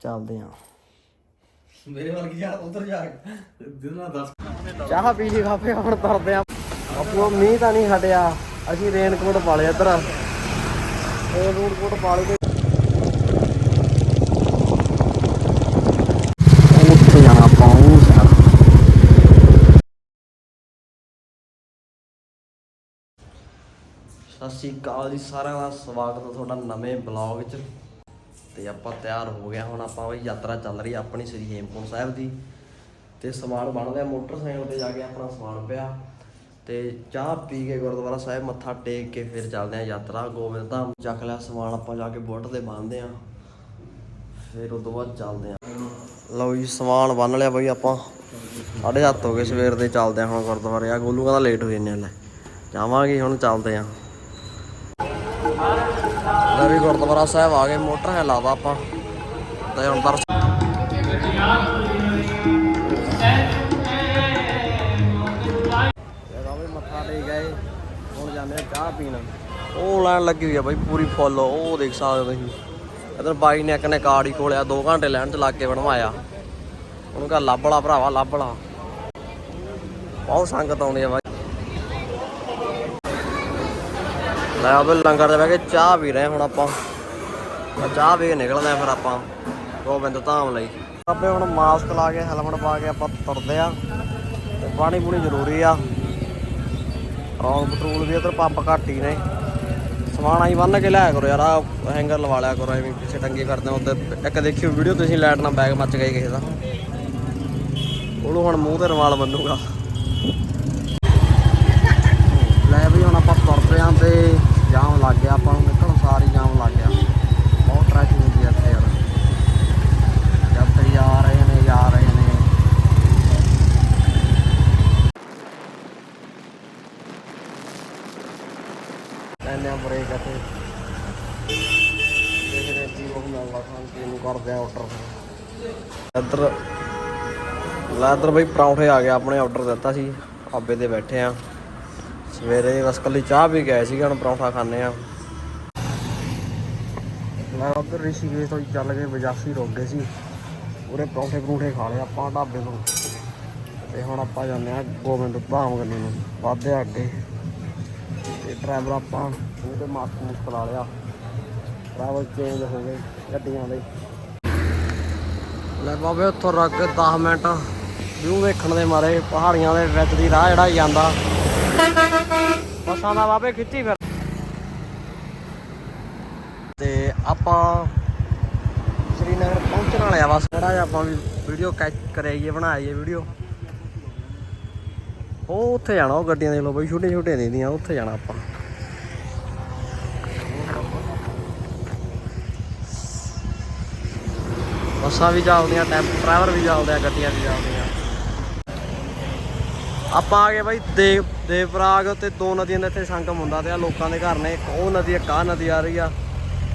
ਚੱਲਦੇ ਆ। ਮੇਰੇ ਵੱਲ ਕੀ ਜਾ ਉਧਰ ਜਾ ਜਿੰਨਾ ਦੱਸ ਚਾਹ ਪੀ ਲਈ ਖਾਪੇ ਹੁਣ ਤੁਰਦੇ ਆ। ਆਪੋ ਮੀਂਹ ਤਾਂ ਨਹੀਂ ਹਟਿਆ। ਅਸੀਂ ਰੇਨਕੋਟ ਪਾ ਲਿਆ ਇੱਧਰ। ਰੇਨਕੋਟ ਪਾ ਸਾਰਾ ਸਤਿ ਸ਼੍ਰੀ ਅਕਾਲ ਜੀ ਸਾਰਿਆਂ ਦਾ ਸਵਾਗਤ ਹੈ ਤੁਹਾਡਾ ਨਵੇਂ ਬਲੌਗ 'ਚ ਤੇ ਆਪਾਂ ਤਿਆਰ ਹੋ ਗਿਆ ਹੁਣ ਆਪਾਂ ਬਈ ਯਾਤਰਾ ਚੱਲ ਰਹੀ ਆਪਣੀ ਸ੍ਰੀ ਹੇਮਕੁੰਟ ਸਾਹਿਬ ਦੀ। ਤੇ ਸਮਾਨ ਬਣ ਰਿਹਾ ਮੋਟਰਸਾਈਕਲ ਤੇ ਜਾ ਕੇ ਆਪਣਾ ਸਮਾਨ ਪਿਆ। ਤੇ ਚਾਹ ਪੀ ਕੇ ਗੁਰਦੁਆਰਾ ਸਾਹਿਬ ਮੱਥਾ ਟੇਕ ਕੇ ਫਿਰ ਚੱਲਦੇ ਆ ਯਾਤਰਾ। ਗੋਬਿੰਦ ਧਾਮ ਚੱਕ ਲਿਆ ਸਮਾਨ, ਆਪਾਂ ਜਾ ਕੇ ਬੋਟ ਤੇ ਬੰਨਦੇ ਆ ਫਿਰ ਉਦੋਂ ਬਾਅਦ ਚੱਲਦੇ ਆ ਲਓ ਜੀ, ਸਮਾਨ ਬੰਨ ਲਿਆ ਬਈ ਆਪਾਂ। ਸਾਢੇ ਸੱਤ ਹੋ ਗਏ ਸਵੇਰ ਦੇ, ਚੱਲਦੇ ਆ ਹੁਣ ਗੁਰਦੁਆਰੇ। ਆ ਗੋਲੂ ਕਹਿੰਦਾ ਲੇਟ ਹੋ ਜੰਨੇ ਲੈ। ਜਾਵਾਂਗੇ ਹੁਣ ਚੱਲਦੇ ਆ ਲੈ ਵੀ ਗੁਰਦੁਆਰਾ ਸਾਹਿਬ ਆ ਗਏ ਮੋਟਰ ਹੈ ਲਾਵਾ ਆਪਾਂ। ਤੇ ਹੁਣ ਦਰਸ਼ਨ ਜਗਾ ਵੀ ਮੱਥਾ ਟੇਕ ਗਏ ਹੁਣ ਜਾਂਦੇ ਆ ਚਾਹ ਪੀਣ। ਉਹ ਲੈਣ ਲੱਗੀ ਹੋਈ ਆ ਬਾਈ ਪੂਰੀ ਫੁੱਲ ਉਹ ਦੇਖ ਸਕਦੇ ਤੁਸੀਂ। ਇਧਰ ਬਾਈ ਨੇ ਇੱਕ ਨੇ ਕਾਰਡ ਹੀ ਖੋਲਿਆ 2 ਘੰਟੇ ਲੈਣ ਚ ਲੱਗ ਕੇ ਬਣਵਾਇਆ। ਉਹਨੂੰ ਕਹਾ ਲੱਭਲਾ ਭਰਾਵਾ ਲੱਭਲਾ ਬਹੁਤ ਸੰਗਤ ਆਉਂਦੀ ਆ ਬਾਈ। ਲੈ ਆਵੇ ਲੰਗਰ ਦੇ ਬਹਿ ਕੇ ਚਾਹ ਪੀ ਰਹੇ ਹੁਣ ਆਪਾਂ। ਚਾਹ ਪੀ ਕੇ ਨਿਕਲਦੇ ਆ ਫਿਰ ਆਪਾਂ, ਗੋਬਿੰਦ ਧਾਮ ਲਈ। ਆਪੇ ਹੁਣ ਮਾਸਕ ਲਾ ਕੇ ਹੈਲਮਟ ਪਾ ਕੇ ਆਪਾਂ ਤੁਰਦੇ ਆ ਤੇ ਪਾਣੀ ਪੂਣੀ ਜ਼ਰੂਰੀ ਆ। ਰੌਂਗ ਪੈਟਰੋਲ ਵੀ ਇਧਰ ਪੰਪ ਘੱਟ ਹੀ ਨੇ। ਸਮਾਨ ਆਈ ਬੰਨ ਕੇ ਲਿਆਇਆ ਕਰੋ ਯਾਰ ਆ ਹੈਂਗਰ ਲਵਾ ਲਿਆ ਕਰੋ, ਐਵੇਂ ਪਿੱਛੇ ਟੰਗੇ ਕਰਦੇ ਉੱਤੇ ਇੱਕ ਦੇਖਿਓ ਵੀਡੀਓ ਤੁਸੀਂ ਲੈਟ ਨਾਲ ਬੈਗ ਮੱਚ ਗਏ ਕਿਸੇ ਦਾ। ਉਹਨੂੰ ਹੁਣ ਮੂੰਹ ਤੇ ਰੁਮਾਲ ਬੰਨੂਗਾ ਲੈ ਵੀ ਹੁਣ ਆਪਾਂ ਤੁਰਦੇ ਆਂ ਤੇ ਜਾਮ ਲੱਗ ਗਿਆ ਆਪਾਂ ਨੂੰ ਨਿਕਲਣ ਸਾਰੀ ਜਾਮ ਲੱਗ ਗਿਆ ਬਹੁਤ ਟ੍ਰੈਫਿਕ ਹੁੰਦੀ ਆ ਇੱਥੇ ਯਾਰ ਯਾਤਰੀ ਆ ਰਹੇ ਨੇ ਜਾ ਰਹੇ ਨੇ ਲੈਣੇ ਆ ਬ੍ਰੇਕ ਅਤੇ ਦੇਖਦੇ ਹਾਂ ਕੀ ਉਹ ਮਿਲਦਾ ਖਾਣ ਪੀਣ ਨੂੰ ਕਰਦੇ ਆ ਆਰਡਰ ਇੱਧਰ ਮੈਂ ਇੱਧਰ ਬਈ ਪਰੌਂਠੇ ਆ ਗਿਆ ਆਪਣੇ ਆਰਡਰ ਦਿੱਤਾ ਸੀ, ਆਬੇ ਤੇ ਬੈਠੇ ਆ। ਸਵੇਰੇ ਬਸ ਕੱਲੀ ਚਾਹ ਵੀ ਗਏ ਸੀਗੇ, ਹੁਣ ਪਰੌਂਠਾ ਖਾਣੇ ਆ। ਮੈਂ ਉੱਧਰ ਰਿਸ਼ੀਕੇਸ਼ ਤੋਂ ਚੱਲ ਗਏ ਬਜਾਸੀ ਰੁਕ ਗਏ ਸੀ। ਉਰੇ ਪਰੌਂਠੇ ਪਰੂਠੇ ਖਾ ਲਏ ਆਪਾਂ ਢਾਬੇ ਤੋਂ। ਤੇ ਹੁਣ ਆਪਾਂ ਜਾਂਦੇ ਆ ਗੋਬਿੰਦ ਧਾਮ ਗੰਨੀ ਨੂੰ, ਵਾਧੇ ਅੱਗੇ। ਤੇ ਡਰਾਈਵਰ ਆਪਾਂ ਉਹਦੇ ਮਾਸਕ ਮੁਸਕ ਲਾ ਲਿਆ। ਡਰਾਈਵਰ ਚੇਂਜ ਹੋ ਗਏ ਗੱਡੀਆਂ ਦੇ। ਲੈ ਬਾਬੇ, ਉੱਥੋਂ ਰੱਖ ਕੇ 10 ਮਿੰਟ। ਵਿਊ ਵੇਖਣ ਦੇ ਮਾਰੇ, ਪਹਾੜੀਆਂ ਦੇ ਵਿੱਚ ਦੀ ਰਾਹ ਜਿਹੜਾ ਜਾਂਦਾ। ਬੱਸਾਂ ਦਾ ਬਾਬੇ ਖਿੱਚੀ ਫਿਰ। ਤੇ ਆਪਾਂ ਸ਼੍ਰੀਨਗਰ ਪਹੁੰਚਣ ਵਾਲੇ ਆ ਬਸ। ਥੋੜਾ ਜਿਹਾ ਆਪਾਂ ਵੀ ਵੀਡੀਓ ਕੈਚ ਕਰਾਈਏ, ਬਣਾਈਏ ਵੀਡੀਓ ਉਹ ਉੱਥੇ ਜਾਣਾ, ਉਹ ਗੱਡੀਆਂ ਦੇ ਲੋ ਬਈ ਛੋਟੇ ਛੋਟੇ ਦੀਆਂ ਉੱਥੇ ਜਾਣਾ ਆਪਾਂ। ਬੱਸਾਂ ਵੀ ਚੱਲਦੀਆਂ ਟੈਂਪੋ ਡਰਾਈਵਰ ਵੀ ਚੱਲਦੇ ਆ, ਗੱਡੀਆਂ ਵੀ ਚੱਲਦੀਆਂ। ਆਪਾਂ ਆ ਗਏ ਬਾਈ ਦੇਵ, ਦੇਵਰਾਗ ਤੇ ਦੋ ਨਦੀਆਂ ਦਾ ਇੱਥੇ ਸੰਗਮ ਹੁੰਦਾ ਤੇ ਆ ਲੋਕਾਂ ਦੇ ਘਰ ਨੇ। ਇੱਕ ਉਹ ਨਦੀ, ਇੱਕ ਆਹ ਨਦੀ ਆ ਰਹੀ ਆ।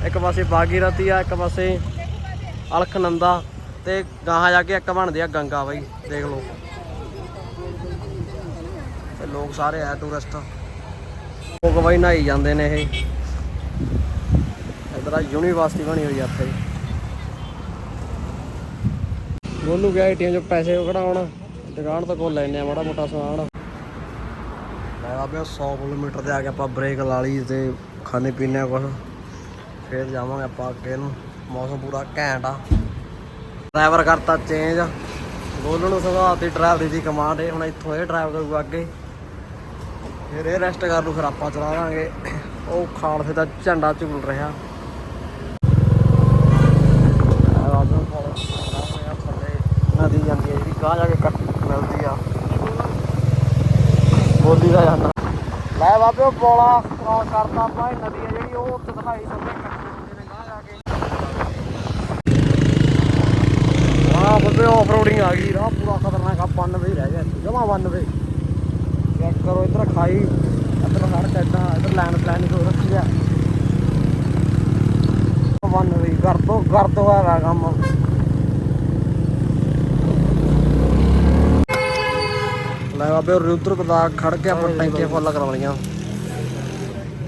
ਇੱਕ ਪਾਸੇ ਬਾਗੀਰਥੀ ਆ, ਇੱਕ ਪਾਸੇ ਅਲਖਨੰਦਾ ਤੇ ਗਾਹਾਂ ਜਾ ਕੇ ਇੱਕ ਬਣਦੀ ਆ ਗੰਗਾ ਬਾਈ, ਦੇਖ ਲਓ। ਤੇ ਲੋਕ ਸਾਰੇ ਆ ਟੂਰਿਸਟ ਲੋਕ ਬਾਈ ਨਹਾਈ ਜਾਂਦੇ ਨੇ ਇਹ। ਇਧਰ ਆ ਯੂਨੀਵਰਸਿਟੀ ਬਣੀ ਹੋਈ ਆ ਇੱਥੇ। ਗੋਲੂ ਗਿਆ ਏਟੀਐਮ ਚੋਂ ਪੈਸੇ ਕਢਾਉਣ। ਦੁਕਾਨ ਤੋਂ ਕੋਲ ਲੈਣੇ ਆ, ਮਾੜਾ ਮੋਟਾ ਸਮਾਨ। ਮੈਂ ਆ 100 ਕਿਲੋਮੀਟਰ ਤੇ ਆ ਕੇ ਆਪਾਂ ਬ੍ਰੇਕ ਲਾ ਲਈ ਤੇ ਖਾਣੇ ਪੀਣੇ ਆ ਕੁਝ ਫੇਰ ਜਾਵਾਂਗੇ ਆਪਾਂ ਅੱਗੇ ਨੂੰ। ਮੌਸਮ ਪੂਰਾ ਘੈਂਟ ਆ। ਡਰਾਈਵਰ ਕਰਤਾ ਚੇਂਜ ਗੋਲੂ ਨੂੰ ਸੁਭਾਅ ਡਰਾਈਵਰੀ ਦੀ ਕਮਾਂਡ ਹੈ ਹੁਣ ਇੱਥੋਂ ਇਹ ਡਰਾਈਵ ਕਰੂਗਾ ਅੱਗੇ। ਫਿਰ ਇਹ ਰੈਸਟ ਕਰ ਲੂ ਫਿਰ ਆਪਾਂ ਚਲਾਵਾਂਗੇ। ਉਹ ਖਾਲਸੇ ਦਾ ਝੰਡਾ ਝੂਲ ਰਿਹਾ। ਰਾਜਨ ਨਦੀ ਜਾਂਦੀ ਹੈ ਜਿਹੜੀ ਗਾਂ ਜਾ ਕੇ ਕੱਟ ਮਿਲਦੀ ਆ। ਬੋਲੀ ਦਾ ਜਾਂਦਾ। ਲੈ ਬਾਬੇ ਉਹ ਪੋਲਾ ਕ੍ਰਾਸ ਕਰਤਾ ਆਪਾਂ ਇਹ ਨਦੀ ਹੈ ਜਿਹੜੀ, ਉਹ ਉੱਥੇ ਦਿਖਾਈ ਦਿੰਦੇ ਕੱਟ ਨੇ ਗਾਂ ਜਾ ਕੇ। ਹਾਂ ਬਾਬੇ ਆਫ ਰੋਡਿੰਗ ਆ ਗਈ। ਰਾਹ ਪੂਰਾ ਖਤਰਨਾਕ ਆ 92 ਹੀ ਰਹਿ ਗਿਆ ਜਮਾ 92 ਚੈੱਕ ਕਰੋ, ਇੱਧਰ ਖਾਈ, ਇੱਧਰ ਸੜਕ ਏਦਾਂ ਇੱਧਰ ਲਾਈਨ ਪਲਾਨ ਹੋ ਰੱਖੀ ਆ। 92 ਕਰ ਦੋ ਕਰ ਦੋ ਹੈਗਾ ਕੰਮ। ਬਾਬੇ ਰੁਦਰ ਪ੍ਰਤਾਪ ਖੜ ਕੇ ਆਪਾਂ ਟੈਂਕੀਆਂ ਫੁੱਲ ਕਰਾ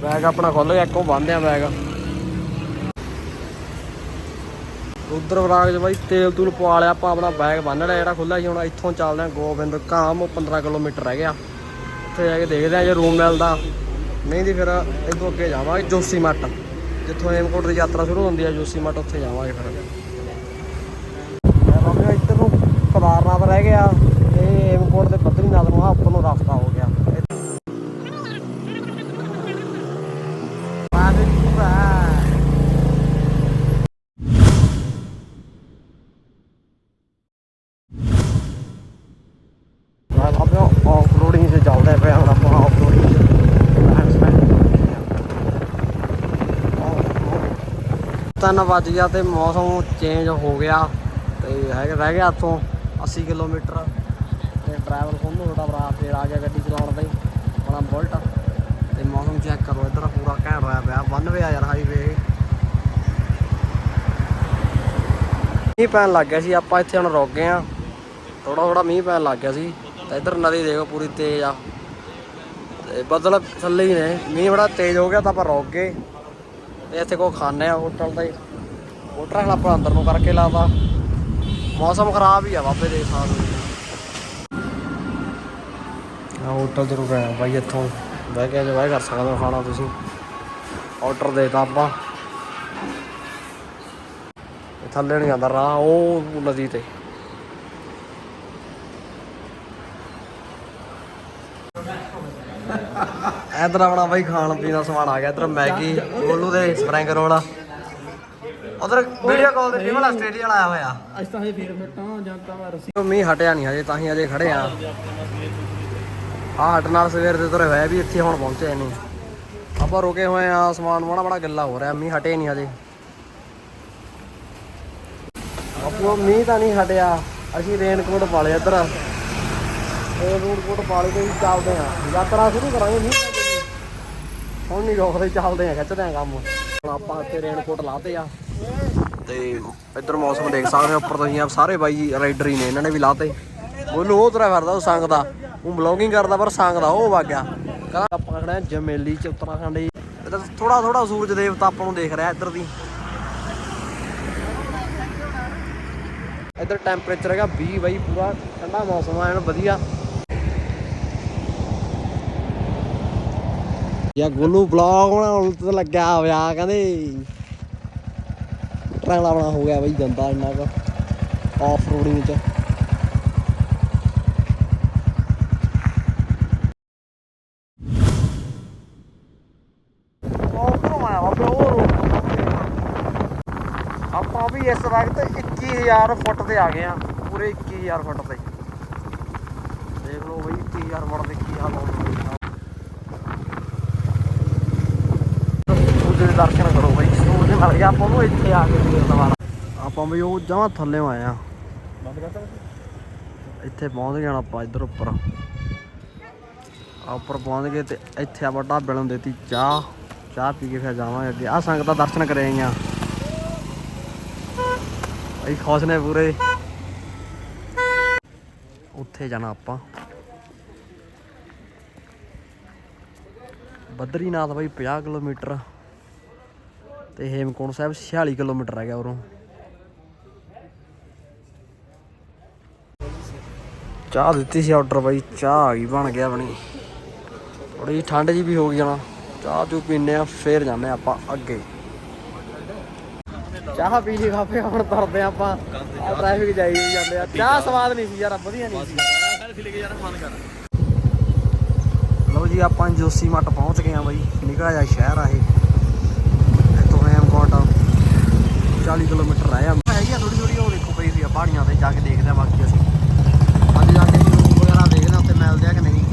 ਬੈਗ ਆਪਣਾ ਖੁੱਲ ਗਿਆ ਇੱਕੋ ਬੰਦ ਬੈਗ। ਰੁਦਰ ਬਰਾਗ ਚ ਬਾਈ ਤੇਲ ਤੂਲ ਪਵਾ ਲਿਆ, ਆਪਾਂ ਆਪਣਾ ਬੈਗ ਬੰਨ ਲਿਆ ਜਿਹੜਾ ਖੁੱਲਾ ਸੀ, ਹੁਣ ਇੱਥੋਂ ਚੱਲਦੇ ਆ ਗੋਬਿੰਦ ਕਾਮ ਉਹ 15 ਕਿਲੋਮੀਟਰ ਰਹਿ ਗਿਆ। ਉੱਥੇ ਜਾ ਕੇ ਦੇਖਦੇ ਆ ਜੇ ਰੂਮ ਮਿਲਦਾ। ਨਹੀਂ ਦੀ ਫਿਰ ਇਦੋਂ ਅੱਗੇ ਜਾਵਾਂਗੇ ਜੋਸੀ ਮੱਠ, ਜਿੱਥੋਂ ਹੇਮਕੋਟ ਦੀ ਯਾਤਰਾ ਸ਼ੁਰੂ ਹੁੰਦੀ ਹੈ, ਜੋਸੀ ਮੱਠ ਉੱਥੇ ਜਾਵਾਂਗੇ ਫਿਰ। 3 ਵਜ ਗਿਆ ਤੇ ਮੌਸਮ ਚੇਂਜ ਹੋ ਗਿਆ ਤੇ ਹੈਗਾ, ਰਹਿ ਗਿਆ ਤੋਂ 80 ਕਿਲੋਮੀਟਰ ਤੇ ਡਰਾਈਵਰ ਕੋਲ ਤੁਹਾਡਾ ਭਰਾ, ਫੇਰ ਆ ਗਿਆ ਗੱਡੀ ਚਲਾਉਣ ਤੇ ਆਪਣਾ ਬੁਲਟ ਤੇ ਮੌਸਮ ਚੈੱਕ ਕਰੋ, ਇਧਰ ਪੂਰਾ ਘੈਂਟ ਹੋਇਆ ਪਿਆ 92 ਆ ਯਾਰ ਹਾਈਵੇ ਮੀਂਹ ਪੈਣ ਲੱਗ ਗਿਆ ਸੀ, ਆਪਾਂ ਇੱਥੇ ਹੁਣ ਰੁਕ ਗਏ ਆ ਥੋੜਾ ਥੋੜਾ ਮੀਂਹ ਪੈਣ ਲੱਗ ਗਿਆ ਸੀ, ਤੇ ਇਧਰ ਨਦੀ ਦੇਖੋ ਪੂਰੀ ਤੇਜ਼ ਆ। ਤੇ ਬੱਦਲ ਥੱਲੇ ਹੀ ਨੇ, ਮੀਂਹ ਬੜਾ ਤੇਜ਼ ਹੋ ਗਿਆ ਤਾਂ ਆਪਾਂ ਰੁਕ ਗਏ। ਤੇ ਇੱਥੇ ਕੋ ਖਾਣੇ ਆ ਹੋਟਲ ਦਾ ਹੋਟਲ ਹੁਣ ਆਪਾਂ ਅੰਦਰ ਨੂੰ ਕਰਕੇ ਲਾਤਾ। ਮੌਸਮ ਖਰਾਬ ਹੀ ਆ ਬਾਬੇ ਦੇ ਸਾਹ ਆ ਹੋਟਲ ਜ਼ਰੂਰ ਆਇਆ ਬਾਈ ਇੱਥੋਂ। ਬਹਿ ਕੇ ਇੰਜੋਏ ਕਰ ਸਕਦੇ ਹੋ ਖਾਣਾ ਤੁਸੀਂ। ਆਰਡਰ ਦੇਤਾ ਆਪਾਂ। ਥੱਲੇ ਨਹੀਂ ਜਾਂਦਾ ਰਾਹ, ਉਹ ਨਦੀ ਤੇ। ਇਧਰ ਆਪਣਾ ਬਾਈ ਖਾਣ ਪੀਣ ਦਾ ਸਮਾਨ ਆ ਗਿਆ ਇਧਰ ਮੈਗੀ ਗੋਲੂ ਦੇ ਸਪਰਿੰਗ ਰੋਲ। ਉਧਰ ਵੀਡੀਓ ਕਾਲ ਤੇ ਟੀਮ ਵਾਲਾ ਆਸਟ੍ਰੇਲੀਆ ਵਾਲਾ ਆਇਆ ਹੋਇਆ। ਅੱਜ ਤਾਂ ਹਜੇ ਫੇਰ ਫਟਾਂ ਜਾਂ ਤਾਂ ਮੈਂ ਰੱਸੀ ਉਹ ਮੀਂਹ ਹਟਿਆ ਨਹੀਂ ਹਜੇ ਤਾਂ ਹੀ ਅਜੇ ਖੜੇ ਆ। ਆ ਹਟ ਨਾਲ ਸਵੇਰ ਦੇ ਤੁਰੇ ਹੋਏ ਵੀ ਇੱਥੇ ਹੁਣ ਪਹੁੰਚੇ ਨਹੀਂ। ਆਪਾਂ ਰੁਕੇ ਹੋਏ ਆ ਸਮਾਨ ਬੜਾ ਬੜਾ ਗੱਲਾ ਹੋ ਰਿਹਾ ਮੀਂਹ ਹਟੇ ਨਹੀਂ ਹਜੇ। ਆਪੋ ਮੀਂਹ ਤਾਂ ਨਹੀਂ ਹਟਿਆ। ਅਸੀਂ ਰੇਨਕੋਟ ਪਾ ਲਿਆ ਇੱਧਰ। ਇਹ ਰੇਨਕੋਟ ਪਾ ਲਈ ਤੇ ਚੱਲਦੇ ਆ। ਯਾਤਰਾ ਸ਼ੁਰੂ ਕਰਾਂਗੇ ਮੀਂਹ। ਹੁਣ ਨਹੀਂ ਰੋਕਦੇ ਚੱਲਦੇ ਆ, ਖਿੱਚਦੇ ਆ ਕੰਮ। ਆਪਾਂ ਇੱਥੇ ਰੇਨਕੋਟ ਲਾਤੇ ਆ। ਤੇ ਇੱਧਰ ਮੌਸਮ ਦੇਖ ਸਕਦੇ ਹੋ, ਉੱਪਰ ਤੁਸੀਂ ਆਪ ਸਾਰੇ ਬਾਈ ਰਾਈਡਰ ਹੀ ਨੇ, ਇਹਨਾਂ ਨੇ ਵੀ ਲਾਤੇ। ਉਹਨੂੰ ਉਹ ਤੁਰਿਆ ਫਿਰਦਾ, ਉਹ ਸੰਗ ਦਾ। ਉਹ ਬਲੌਗਿੰਗ ਕਰਦਾ, ਪਰ ਸੰਗ ਦਾ, ਉਹ ਵਗ ਗਿਆ। ਕਹਿੰਦਾ ਆਪਾਂ ਖੜੇ ਜਮੇਲੀ ਚ ਉੱਤਰਾਖੰਡ ਇੱਧਰ ਥੋੜਾ ਥੋੜਾ ਸੂਰਜ ਦੇਵਤਾ ਆਪਾਂ ਨੂੰ ਦੇਖ ਰਿਹਾ ਇੱਧਰ ਦੀ। ਇੱਧਰ ਟੈਂਪਰੇਚਰ ਹੈਗਾ 20 ਬਾਈ, ਪੂਰਾ ਠੰਡਾ ਮੌਸਮ ਆ, ਐਨ ਵਧੀਆ। ਯਾ ਗੋਲੂ ਬਲੌਗ ਬਣਾਉਣ ਤੇ ਲੱਗਿਆ ਹੋਇਆ, ਕਹਿੰਦੇ ਟਰੈਲਾ ਬਣਾ ਹੋ ਗਿਆ ਬਈ, ਜਾਂਦਾ ਇੰਨਾ ਕੁ ਆਫ ਰੋਡਿੰਗ ਚ। ਆਪਾਂ ਵੀ ਇਸ ਵਕਤ 21000 ਫੁੱਟ ਤੇ ਆ ਗਏ ਆ, ਪੂਰੇ 21000 ਫੁੱਟ ਤੇ। ਦੇਖ ਲਓ ਬਈ 21000 ਫੁੱਟ ਤੇ ਕੀ ਹਾਲ ਹੋਣਾ ਸੂਰਜ ਦੇ ਦਰਸ਼ਨ ਕਰੋ ਬਈ ਸੂਰਜ ਮਿਲ ਗਿਆ ਆਪਾਂ ਨੂੰ ਇੱਥੇ ਆ ਕੇ ਫੇਰ ਦੁਬਾਰਾ ਆਪਾਂ ਵੀ ਉਹ ਜਮਾਂ ਥੱਲੇ ਆਏ ਆ। ਇੱਥੇ ਪਹੁੰਚ ਗਏ ਆਪਾਂ ਇੱਧਰ ਉੱਪਰ। ਆ ਉੱਪਰ ਪਹੁੰਚ ਗਏ ਤੇ ਇੱਥੇ ਆਪਾਂ ਢਾਬੇ ਨੂੰ ਦਿੱਤੀ ਚਾਹ। ਚਾਹ ਪੀ ਕੇ ਫਿਰ ਜਾਵਾਂਗੇ ਅੱਗੇ। ਆ ਸੰਗਤ ਦਾ ਦਰਸ਼ਨ ਕਰੇ ਆਈਆਂ। ਅਸੀਂ ਖੁਸ਼ ਨੇ ਪੂਰੇ। ਉੱਥੇ ਜਾਣਾ ਆਪਾਂ। ਬਦਰੀਨਾਥ ਬਾਈ 50 ਕਿਲੋਮੀਟਰ। ਤੇ ਹੇਮਕੁੰਟ ਸਾਹਿਬ 46 ਕਿਲੋਮੀਟਰ ਹੈਗਾ ਗਿਆ ਉਰੋਂ। ਚਾਹ ਦਿੱਤੀ ਸੀ ਆਰਡਰ ਬਾਈ, ਚਾਹ ਆ ਗਈ, ਬਣ ਗਿਆ ਬਣੀ ਥੋੜੀ ਠੰਡ ਜੀ ਵੀ ਹੋ ਗਈ ਜਾਣਾ ਚਾਹ ਚੂ ਪੀਨੇ ਆ ਫੇਰ ਜਾਂਦੇ ਆਪਾਂ ਅੱਗੇ। ਚਾਹ ਪੀ ਲਈ ਕਾਫੇ ਹੁਣ ਤੁਰਦੇ ਆਪਾਂ। ਟ੍ਰੈਫਿਕ ਜਾਈ ਜਾਂਦੇ ਆ। ਚਾਹ ਸਵਾਦ ਨਹੀਂ ਸੀ ਯਾਰ ਵਧੀਆ ਨਹੀਂ ਸੀ। ਲਓ ਜੀ, ਆਪਾਂ ਜੋਸੀ ਮੱਟ ਪਹੁੰਚ ਗਏ ਆ ਬਾਈ, ਨਿਕਾ ਜਾ ਸ਼ਹਿਰ ਆ ਇਹ ਇੱਥੋਂ ਹੇਮਕੋਟ 40 ਕਿਲੋਮੀਟਰ ਰਹਿ ਆ ਹੈਗੀ ਆ ਥੋੜੀ ਥੋੜੀ ਉਹ ਦੇਖੋ ਪਈ ਸੀ ਆ ਪਹਾੜੀਆਂ ਤੇ ਜਾ ਕੇ ਦੇਖਦੇ ਆ ਬਾਕੀ ਅਸੀਂ। ਅੱਜ ਜਾ ਕੇ ਰੂਮ ਵਗੈਰਾ ਦੇਖਦੇ ਆ, ਉੱਥੇ ਮਿਲਦੇ ਆ ਕਿ ਨਹੀਂ।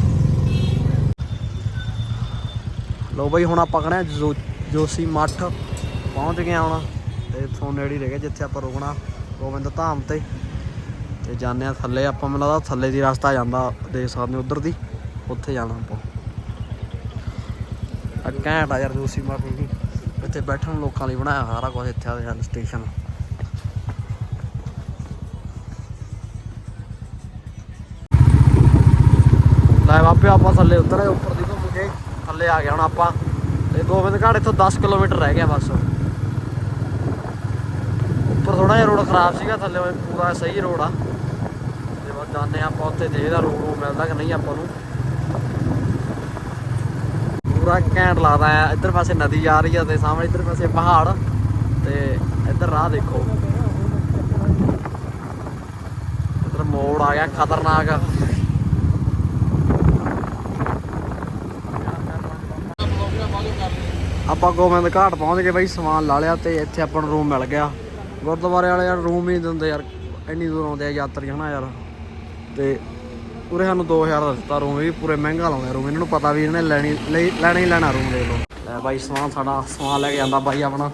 ਲੋ ਬਾਈ, ਹੁਣ ਆਪਾਂ ਖੜੇ ਆ ਜੋ- ਜੋਸੀ ਮੱਠ, ਪਹੁੰਚ ਗਏ ਹੁਣ। ਤੇ ਇੱਥੋਂ ਨੇੜੇ ਰਹਿ ਗਿਆ ਜਿੱਥੇ ਆਪਾਂ ਰੁਕਣਾ, ਗੋਬਿੰਦ ਧਾਮ ਤੇ। ਤੇ ਜਾਂਦੇ ਆ ਥੱਲੇ, ਆਪਾਂ ਮੈਨੂੰ ਲੱਗਦਾ ਥੱਲੇ ਦੀ ਰਸਤਾ ਜਾਂਦਾ ਦੇਖ ਸਕਦੇ ਹੋ ਉਧਰ ਦੀ। ਉੱਥੇ ਜਾਣਾ ਆਪਾਂ। ਆ ਘੈਂਟ ਆ ਯਾਰ ਜੋਸੀ ਮੱਠ ਜੀ ਇੱਥੇ ਬੈਠਣ ਲੋਕਾਂ ਲਈ ਬਣਾਇਆ ਸਾਰਾ ਕੁਝ ਇੱਥੇ ਆ ਹਿਲ ਸਟੇਸ਼ਨ ਲੈ ਬਾਪੇ ਆਪਾਂ ਥੱਲੇ ਉਤਰੇ, ਉੱਪਰ ਦੀ ਘੁੰਮ ਕੇ ਥੱਲੇ ਆ ਗਿਆ ਹੁਣ ਆਪਾਂ ਤੇ ਗੋਬਿੰਦ ਘਾਟ ਇੱਥੋਂ 10 ਕਿਲੋਮੀਟਰ ਰਹਿ ਗਿਆ ਬਸ। ਉੱਪਰ ਥੋੜਾ ਜਿਹਾ ਰੋਡ ਖਰਾਬ ਸੀਗਾ, ਥੱਲੇ ਪੂਰਾ ਸਹੀ ਰੋਡ ਆ। ਤੇ ਬਸ ਜਾਂਦੇ ਹਾਂ ਆਪਾਂ ਉੱਥੇ, ਦੇਖਦਾ ਰੋਡ ਮਿਲਦਾ ਕਿ ਨਹੀਂ ਆਪਾਂ ਨੂੰ। ਬੜਾ ਘੈਂਟ ਲੱਗਦਾ ਆ। ਇੱਧਰ ਪਾਸੇ ਨਦੀ ਜਾ ਰਹੀ ਆ ਤੇ ਸਾਹਮਣੇ ਇੱਧਰ ਪਾਸੇ ਪਹਾੜ। ਤੇ ਇੱਧਰ ਰਾਹ ਦੇਖੋ। ਇੱਧਰ ਮੋੜ ਆ ਗਿਆ, ਖਤਰਨਾਕ। ਆਪਾਂ ਗੋਬਿੰਦ ਘਾਟ ਪਹੁੰਚ ਗਏ ਬਾਈ, ਸਮਾਨ ਲਾ ਲਿਆ ਤੇ ਇੱਥੇ ਆਪਾਂ ਨੂੰ ਰੂਮ ਮਿਲ ਗਿਆ। ਗੁਰਦੁਆਰੇ ਵਾਲੇ ਯਾਰ ਰੂਮ ਹੀ ਨਹੀਂ ਦਿੰਦੇ ਯਾਰ, ਇੰਨੀ ਦੂਰ ਆਉਂਦੇ ਆ ਯਾਤਰੀ, ਹਨਾ ਯਾਰ? ਤੇ ਪੂਰੇ ਸਾਨੂੰ 2000 ਦਾ ਦਿੱਤਾ ਰੂਮ ਵੀ ਪੂਰੇ ਮਹਿੰਗਾ ਲਾਉਂਦੇ ਰੂਮ। ਇਹਨਾਂ ਨੂੰ ਪਤਾ ਵੀ ਇਹਨੇ ਲੈਣੀ ਲੈਣਾ ਹੀ ਲੈਣਾ ਰੂਮ ਦੇ ਲੋ ਲੈ ਬਾਈ ਸਮਾਨ ਸਾਡਾ ਸਮਾਨ ਲੈ ਕੇ ਜਾਂਦਾ ਬਾਈ ਆਪਣਾ।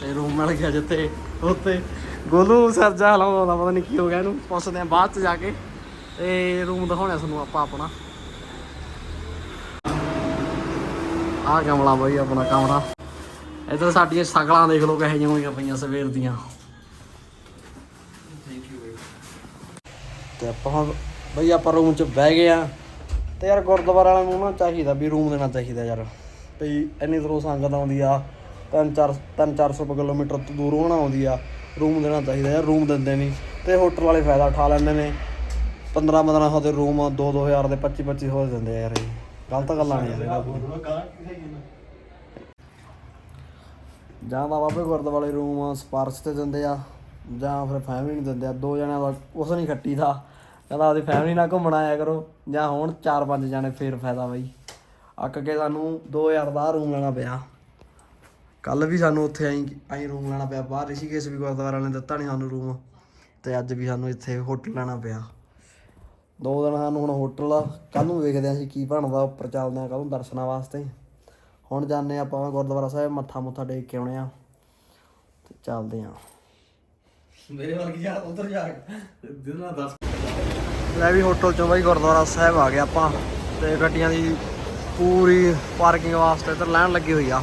ਤੇ ਰੂਮ ਮਿਲ ਗਿਆ ਜਿੱਥੇ ਉੱਥੇ। ਗੋਲੂ ਸਰਜਾ ਹਲਾਉਂਦਾ ਪਤਾ ਨਹੀਂ ਕੀ ਹੋ ਗਿਆ ਇਹਨੂੰ। ਪੁੱਛਦੇ ਆ ਬਾਅਦ ਚ ਜਾ ਕੇ। ਤੇ ਰੂਮ ਦਿਖਾਉਣਾ ਤੁਹਾਨੂੰ ਆਪਾਂ ਆਪਣਾ। ਆਹ ਕਮਲਾ ਬਾਈ ਆਪਣਾ ਕਮਰਾ। ਇੱਧਰ ਸਾਡੀਆਂ ਸ਼ਕਲਾਂ ਦੇਖ ਲਓ ਕਿਹੋ ਜਿਹੀਆਂ ਪਈਆਂ ਸਵੇਰ ਦੀਆਂ। ਤੇ ਆਪਾਂ ਬਈ ਆਪਾਂ ਰੂਮ 'ਚ ਬਹਿ ਗਏ ਆ ਤੇ ਯਾਰ ਗੁਰਦੁਆਰਾ ਵਾਲਿਆਂ ਨੂੰ ਨਾ ਚਾਹੀਦਾ ਵੀ ਰੂਮ ਦੇਣਾ ਚਾਹੀਦਾ ਯਾਰ। ਬਈ ਇੰਨੀ ਦੂਰੋਂ ਸੰਗਤ ਆਉਂਦੀ ਆ, ਤਿੰਨ ਚਾਰ ਤਿੰਨ ਚਾਰ ਸੌ ਕਿਲੋਮੀਟਰ ਤੋਂ ਦੂਰੋਂ ਨਾ ਆਉਂਦੀ ਆ ਰੂਮ ਦੇਣਾ ਚਾਹੀਦਾ ਯਾਰ ਰੂਮ ਦਿੰਦੇ ਨਹੀਂ ਤੇ ਹੋਟਲ ਵਾਲੇ ਫਾਇਦਾ ਉਠਾ ਲੈਂਦੇ ਨੇ। 15 15 ਸੌ ਦੇ ਰੂਮ 2 2000 ਦੇ 25 25 ਹੋ ਦਿੰਦੇ ਆ ਯਾਰ ਇਹ। ਗਲਤ ਗੱਲਾਂ ਨੇ ਯਾਰ ਜਾਂ ਤਾਂ ਬਾਬੇ ਗੁਰਦੁਆਰੇ ਵਾਲੇ ਰੂਮ ਸਪਾਰਸ਼ ਤੇ ਦਿੰਦੇ ਆ, ਜਾਂ ਫਿਰ ਫੈਮਿਲੀ ਨੂੰ ਦਿੰਦੇ ਆ, ਦੋ ਜਣਿਆਂ ਦਾ ਉਸ ਨਹੀਂ ਖੱਟੀ ਦਾ। ਕਹਿੰਦਾ ਆਪਦੀ ਫੈਮਿਲੀ ਨਾਲ ਘੁੰਮਣ ਆਇਆ ਕਰੋ, ਜਾਂ ਹੁਣ ਚਾਰ ਪੰਜ ਜਾਣੇ ਫੇਰ ਫਾਇਦਾ ਬਾਈ। ਅੱਕ ਕੇ ਸਾਨੂੰ 2000 ਦਾ ਰੂਮ ਲੈਣਾ ਪਿਆ। ਕੱਲ ਵੀ ਸਾਨੂੰ ਉੱਥੇ ਆਈ ਆਈ ਰੂਮ ਲੈਣਾ ਪਿਆ, ਬਾਹਰ ਰਿਸ਼ੀਕੇਸ਼ ਵੀ ਗੁਰਦੁਆਰਾ ਨੇ ਦਿੱਤਾ ਨਹੀਂ ਸਾਨੂੰ ਰੂਮ ਤੇ ਅੱਜ ਵੀ ਸਾਨੂੰ ਇੱਥੇ ਹੋਟਲ ਲੈਣਾ ਪਿਆ। ਦੋ ਦਿਨ ਸਾਨੂੰ ਹੁਣ ਹੋਟਲ ਕੱਲ ਨੂੰ ਵੇਖਦੇ ਹਾਂ ਅਸੀਂ ਕੀ ਬਣਦਾ, ਉੱਪਰ ਚੱਲਦੇ ਹਾਂ ਕੱਲ ਨੂੰ ਦਰਸ਼ਨਾਂ ਵਾਸਤੇ। ਹੁਣ ਜਾਂਦੇ ਆਪਾਂ ਗੁਰਦੁਆਰਾ ਸਾਹਿਬ, ਮੱਥਾ ਮੁੱਥਾ ਟੇਕ ਕੇ ਆਉਣੇ ਆ, ਤੇ ਚੱਲਦੇ ਆ। ਮੇਰੇ ਵਰਗੀ ਜਾ ਉਧਰ ਜਾ ਦਿਨ ਨਾਲ ਦੱਸ ਲੈ ਵੀ ਹੋਟਲ ਚੋਂ ਬਾਈ ਗੁਰਦੁਆਰਾ ਸਾਹਿਬ ਆ ਗਏ ਆਪਾਂ ਤੇ ਗੱਡੀਆਂ ਦੀ ਪੂਰੀ ਪਾਰਕਿੰਗ ਵਾਸਤੇ ਇੱਧਰ ਲਾਈਨ ਲੱਗੀ ਹੋਈ ਆ।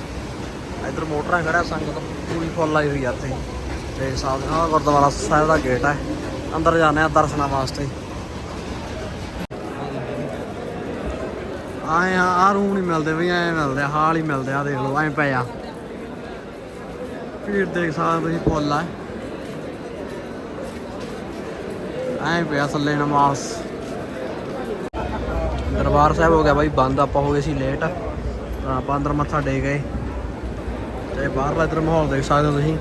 ਇੱਧਰ ਮੋਟਰਾਂ ਖੜਾ ਸੰਗਤ, ਪੂਰੀ ਫੁੱਲ ਆਈ ਹੋਈ ਆ ਇੱਥੇ। ਤੇ ਸਾਹਮਣੇ ਆਹ ਗੁਰਦੁਆਰਾ ਸਾਹਿਬ ਦਾ ਗੇਟ ਹੈ ਅੰਦਰ ਜਾਂਦੇ ਆ ਦਰਸ਼ਨਾਂ ਵਾਸਤੇ। ਆਏ ਆ ਆ ਰੂਮ ਨਹੀਂ ਮਿਲਦੇ ਬਈ, ਐ ਮਿਲਦੇ ਆ, ਹਾਲ ਹੀ ਮਿਲਦੇ ਆ, ਦੇਖ ਲਓ, ਐ ਪਏ ਆ। ਭੀੜ ਦੇਖ ਸਕਦੇ ਤੁਸੀਂ ਫੁੱਲ ਆ। ਐਂ ਪਿਆ ਥੱਲੇ ਨਮਾਜ਼। ਦਰਬਾਰ ਸਾਹਿਬ ਹੋ ਗਿਆ ਬਾਈ, ਬੰਦ ਆਪਾਂ ਹੋ ਗਏ ਸੀ ਲੇਟ ਤਾਂ ਆਪਾਂ ਅੰਦਰ ਮੱਥਾ ਟੇਕ ਗਏ ਤੇ ਬਾਹਰਲਾ ਇੱਧਰ ਮਾਹੌਲ ਦੇਖ ਸਕਦੇ ਹੋ ਤੁਸੀਂ।